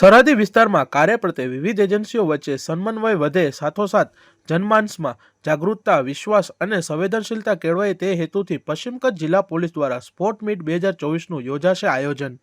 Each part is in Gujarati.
સરહદી વિસ્તારમાં કાર્ય પ્રત્યે વિવિધ એજન્સીઓ વચ્ચે સમન્વય વધે, સાથોસાથ જનમાનસમાં જાગૃતતા, વિશ્વાસ અને સંવેદનશીલતા કેળવાય તે હેતુથી પશ્ચિમ કચ્છ જિલ્લા પોલીસ દ્વારા સ્પોર્ટ મીટ બે હજાર ચોવીસનું યોજાશે આયોજન.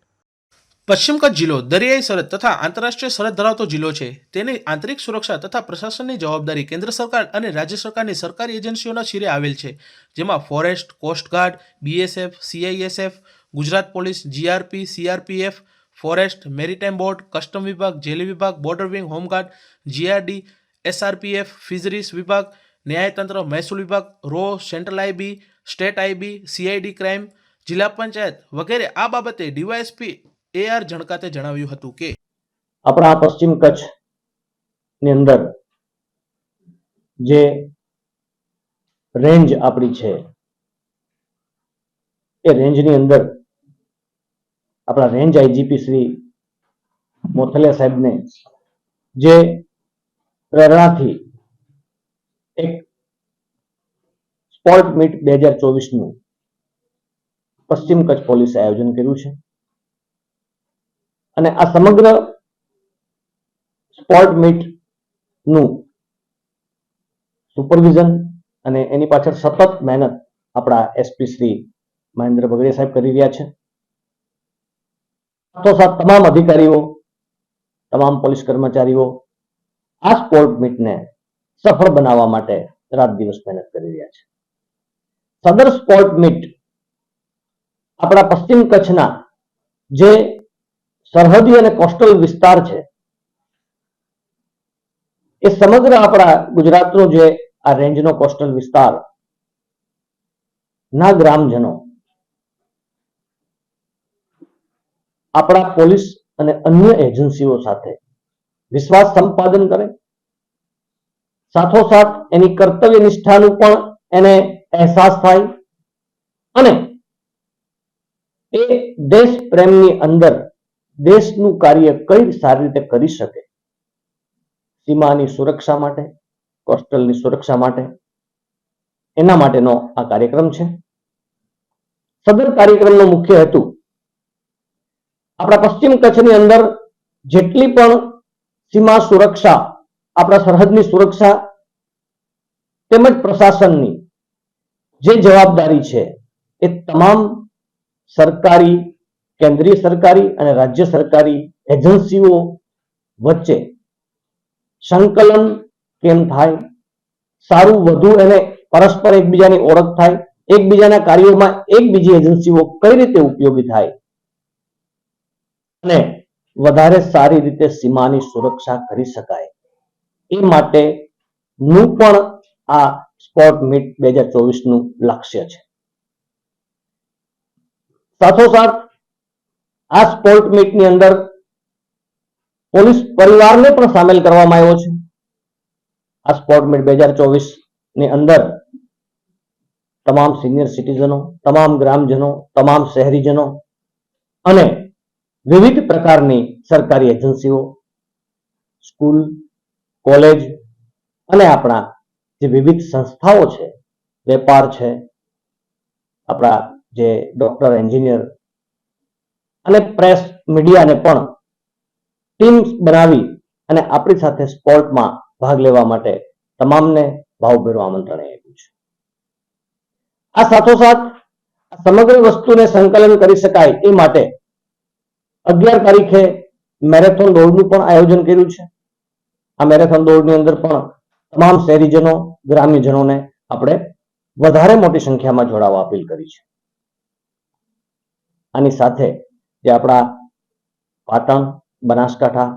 પશ્ચિમ કચ્છ જિલ્લો, દરિયાઈ સરહદ તથા આંતરરાષ્ટ્રીય સરહદ ધરાવતો જિલ્લો છે. તેની આંતરિક સુરક્ષા તથા પ્રશાસનની જવાબદારી કેન્દ્ર સરકાર અને રાજ્ય સરકારની સરકારી એજન્સીઓના શિરે આવેલ છે. જેમાં forest coast guard BSF CISF Gujarat police GRP CRPF forest maritime board custom વિભાગ, જેલી વિભાગ, border wing, home guard, GRD, SRPF, fisheries વિભાગ, ન્યાયતંત્ર, મહેસૂલ વિભાગ, row, central IB state IB CID crime, જિલ્લા પંચાયત વગેરે. આ બાબતે ડીવાયએસપી એ આર જણકાતે જણાવ્યું હતું કે આપણા પશ્ચિમ કચ્છની અંદર જે રેન્જ આપણી છે, એ રેન્જની અંદર આપણા રેન્જ આઈજીપી શ્રી મોથલિયા સાહેબને જે પ્રેરણાથી એક સ્પોર્ટ મીટ બે હજાર ચોવીસનું પશ્ચિમ કચ્છ પોલીસે આયોજન કર્યું છે. અને આ સમગ્ર સ્પોર્ટ મીટનું સુપરવિઝન અને એની પાછળ સતત મહેનત આપણા એસપી શ્રી મહેન્દ્ર બગડિયા સાહેબ કરી રહ્યા છે. સાથોસાથ તમામ અધિકારીઓ, તમામ પોલીસ કર્મચારીઓ આ સ્પોર્ટ મીટને સફળ બનાવવા માટે રાત દિવસ મહેનત કરી રહ્યા છે. સદર સ્પોર્ટ મીટ આપણા પશ્ચિમ કચ્છના જે સરહદી અને કોસ્ટલ વિસ્તાર છે, એ સમગ્ર આપણા ગુજરાતનો જે આ રેન્જનો કોસ્ટલ વિસ્તાર, ના ગ્રામજનો આપણા પોલીસ અને અન્ય એજન્સીઓ સાથે વિશ્વાસ સંપાદન કરે. સાથોસાથ એની કર્તવ્ય નિષ્ઠાનું પણ એને અહેસાસ થાય અને એ દેશ પ્રેમની અંદર દેશનું કાર્ય કઈ સારી રીતે કરી શકે. સીમાની સુરક્ષા માટે, કોસ્ટલની સુરક્ષા માટે, એના માટેનો આ કાર્યક્રમ છે. સદર કાર્યક્રમનો મુખ્ય હેતુ આપણા પશ્ચિમ કચ્છની અંદર જેટલી પણ સીમા સુરક્ષા, આપણા સરહદની સુરક્ષા તેમજ પ્રશાસનની જે જવાબદારી છે એ તમામ સરકારી, કેન્દ્રીય સરકારી અને રાજ્ય સરકારી એજન્સીઓ વચ્ચે સંકલન કેમ થાય? સારું, વધુ એને પરસ્પર એકબીજાની ઓળખ થાય. એકબીજાના કાર્યોમાં એકબીજી એજન્સીઓ કઈ રીતે ઉપયોગી થાય? અને વધારે સારી રીતે સીમાની સુરક્ષા કરી શકાય. એ માટે નું પણ આ સ્પોર્ટ મીટ બે હજાર ચોવીસનું લક્ષ્ય છે. સાથોસાથ આ સ્પોર્ટ મીટની અંદર પોલીસ પરિવારને પણ સામેલ કરવામાં આવ્યો છે. આ સ્પોર્ટ મીટ બે હજાર ચોવીસની અંદર તમામ સિનિયર સિટીઝનો, તમામ ગ્રામજનો, તમામ શહેરીજનો અને વિવિધ પ્રકારની સરકારી એજન્સીઓ, સ્કૂલ, કોલેજ અને આપણા જે વિવિધ સંસ્થાઓ છે, વેપાર છે, આપણા જે ડોક્ટર, એન્જિનિયર અને પ્રેસ મીડિયાને પણ ટીમ્સ બનાવી અને આપણી સાથે સ્પોર્ટમાં ભાગ લેવા માટે તમામને ભાવભેરું આમંત્રણ આપ્યું છે. આ સાથોસાથ સમગ્ર વસ્તુને સંકલન કરી શકાય એ માટે અગિયાર તારીખે મેરેથોન દોડનું પણ આયોજન કર્યું છે. આ મેરેથોન દોડની અંદર પણ તમામ શહેરીજનો, ગ્રામ્યજનોને આપણે વધારે મોટી સંખ્યામાં જોડાવા અપીલ કરી છે. આની સાથે જે આપણા પાટણ, બનાસકાંઠા,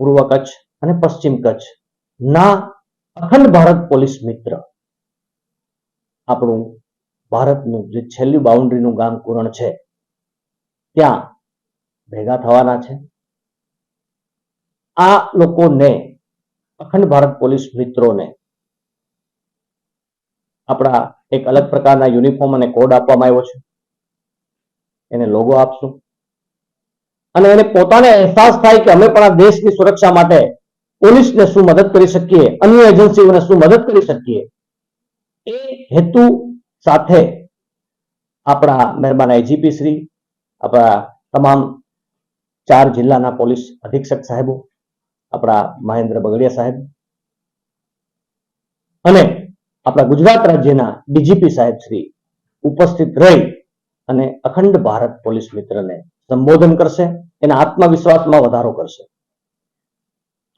પૂર્વ કચ્છ અને પશ્ચિમ કચ્છ ના અખંડ ભારત પોલીસ મિત્ર આપણું ભારતનું જે છેલ્લી બાઉન્ડ્રીનું ગામ કુરણ છે, ત્યાં ભેગા થવાના છે. આ લોકોને, અખંડ ભારત પોલીસ મિત્રોને, આપણા એક અલગ પ્રકારના યુનિફોર્મ અને કોડ આપવામાં આવ્યો છે. એને લોગો આપશું. અને એને પોતાને અહેસાસ થાય કે અમે પણ આ દેશની સુરક્ષા માટે પોલીસને શું મદદ કરી શકીએ, અન્ય એજન્સીઓને શું મદદ કરી શકીએ, એ હેતુ સાથે આપણા મહેરબાન આઈજીપી શ્રી, આપણા તમામ ચાર જિલ્લાના પોલીસ અધિક્ષક સાહેબો, આપણા મહેન્દ્ર બગડિયા સાહેબ અને આપણા ગુજરાત રાજ્યના ડીજીપી સાહેબ શ્રી ઉપસ્થિત રહી અને અખંડ ભારત પોલીસ મિત્રને સંબોધન કરશે, એના આત્મવિશ્વાસમાં વધારો કરશે.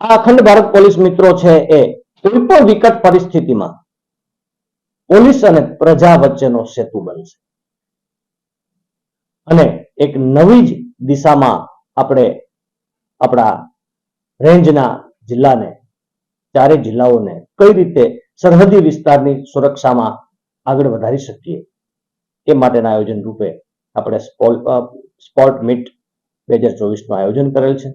આ અખંડ ભારત પોલીસ મિત્રો છે એ કોઈ પણ વિકટ પરિસ્થિતિમાં પોલીસ અને પ્રજા વચ્ચેનો સેતુ બનશે. અને એક નવી જ દિશામાં આપણે આપણા રેન્જના જિલ્લાને ચારે જિલ્લાઓને કઈ રીતે સરહદી વિસ્તારની સુરક્ષામાં આગળ વધારી શકીએ, એ માટેના આયોજન રૂપે આપણે સ્પોર્ટ મીટ બે હજાર ચોવીસનું આયોજન કરેલ છે.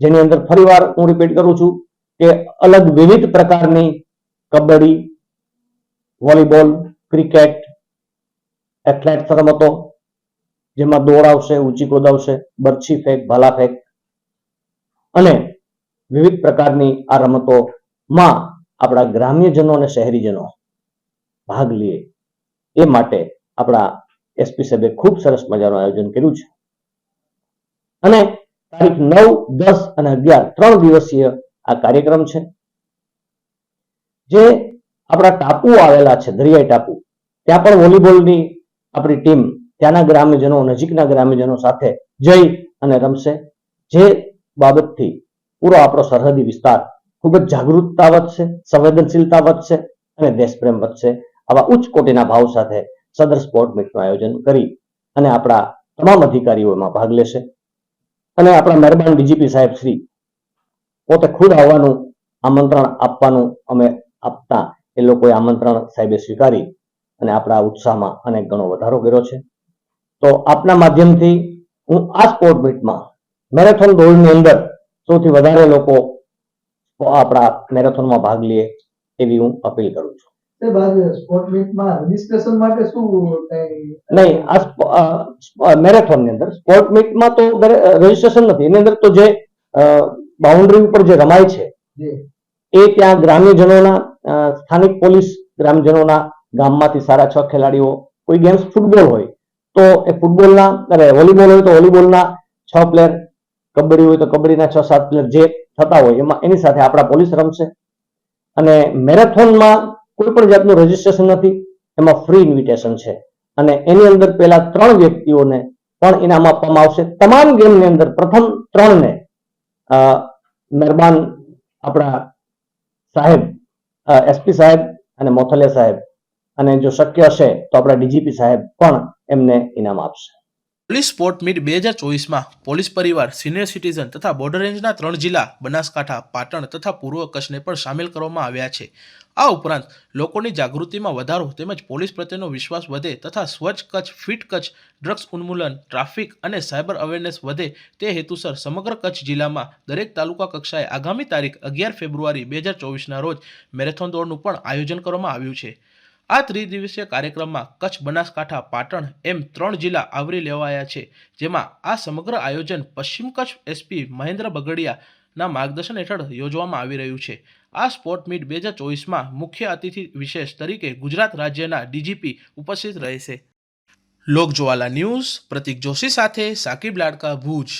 જેની અંદર ફરીવાર હું રિપીટ કરું છું કે અલગ વિવિધ પ્રકારની કબડ્ડી, વોલીબોલ, ક્રિકેટ એથ્લેટ રમતો જેમાં દોડ આવશે, ઊંચી કૂદ આવશે, બરછી ફેંક, ભાલા ફેંક અને વિવિધ પ્રકારની આ રમતોમાં આપણા ગ્રામ્યજનો અને શહેરીજનો ભાગ લે એ માટે આપણા એસપી સાહેબે ખૂબ સરસ મજાનું આયોજન કર્યું છે. અને તારીખ નવ, દસ અને અગિયાર ત્રણ દિવસીય આ કાર્યક્રમ છે, જે આપણા ટાપુ આવેલા છે, દરિયાઈ ટાપુ, ત્યાં પણ વોલીબોલની આપણી ટીમ ત્યાંના ગ્રામ્યજનો નજીકના ગ્રામ્યજનો સાથે જઈ અને રમશે. જે બાબતથી પૂરો આપણો સરહદી વિસ્તાર ખૂબ જ જાગૃતતા વધશે, સંવેદનશીલતા વધશે અને દેશપ્રેમ વધશે. આવા ઉચ્ચ કોટીના ભાવ સાથે સદર સ્પોર્ટ મીટનું આયોજન કરી અને આપણા તમામ અધિકારીઓ એમાં ભાગ લેશે. અને આપણા મહેરબાન ડીજીપી સાહેબ શ્રી પોતે ખુદ આવવાનું આમંત્રણ આપવાનું અમે આપતા એ લોકોએ આમંત્રણ સાહેબે સ્વીકારી અને આપણા ઉત્સાહમાં અનેક ગણો વધારો કર્યો છે. તો આપના માધ્યમથી હું આ સ્પોર્ટ મીટમાં મેરેથોન દોડની અંદર સૌથી વધારે લોકો આપણા મેરેથોનમાં ભાગ લે એવી હું અપીલ કરું છું. નહીં આ મેરેથોનની અંદર સ્પોર્ટ મીટમાં તો રજીસ્ટ્રેશન નથી. એની અંદર તો જે બાઉન્ડ્રી ઉપર જે રમાય છે એ ત્યાં ગ્રામ્યજનોના સ્થાનિક પોલીસ ગ્રામજનોના ગામમાંથી સારા છ ખેલાડીઓ કોઈ ગેમ્સ ફૂટબોલ હોય તો એ ફૂટબોલના, અરે વોલીબોલ હોય તો વોલીબોલના છ પ્લેયર કબડ્ડી હોય તો કબડ્ડીના છ, સાત પ્લેયર જે થતા હોય એમાં એની સાથે આપણા પોલીસ રમશે. અને મેરેથોનમાં કોઈ પણ જાતનું રજીસ્ટ્રેશન નથી, એમાં ફ્રી ઇન્વિટેશન છે. અને એની અંદર પેલા ત્રણ વ્યક્તિઓને પણ ઇનામ આપવામાં આવશે. તમામ ગેમની અંદર પ્રથમ ત્રણને મહેરબાન આપણા સાહેબ એસપી સાહેબ અને મોથલિયા સાહેબ અને જો શક્ય હશે તો આપણા ડીજીપી સાહેબ પણ એમને ઇનામ આપશે. પોલીસ સ્પોર્ટ મીટ બે હજાર ચોવીસમાં પોલીસ પરિવાર, સિનિયર સિટીઝન તથા બોર્ડર રેન્જના ત્રણ જિલ્લા, બનાસકાંઠા, પાટણ તથા પૂર્વ કચ્છને પણ સામેલ કરવામાં આવ્યા છે. આ ઉપરાંત લોકોની જાગૃતિમાં વધારો તેમજ પોલીસ પ્રત્યેનો વિશ્વાસ વધે તથા સ્વચ્છ કચ્છ, ફિટ કચ્છ, ડ્રગ્સ ઉન્મૂલન, ટ્રાફિક અને સાયબર અવેરનેસ વધે તે હેતુસર સમગ્ર કચ્છ જિલ્લામાં દરેક તાલુકા કક્ષાએ આગામી તારીખ અગિયાર ફેબ્રુઆરી બે હજાર ચોવીસના રોજ મેરેથોન દોડનું પણ આયોજન કરવામાં આવ્યું છે. આ ત્રિદિવસીય કાર્યક્રમમાં કચ્છ બનાસકાંઠા, પાટણ એમ ત્રણ જિલ્લા આવરી લેવાયા છે, જેમાં આ સમગ્ર આયોજન પશ્ચિમ કચ્છ એસપી મહેન્દ્ર બગડિયાના માર્ગદર્શન હેઠળ યોજવામાં આવી રહ્યું છે. આ સ્પોર્ટ મીટ બે હજાર ચોવીસમાં મુખ્ય અતિથિ વિશેષ તરીકે ગુજરાત રાજ્યના ડીજીપી ઉપસ્થિત રહેશે. લોકજવાલા ન્યૂઝ, પ્રતિક જોશી સાથે સાકિબ લાડકા ભુજ.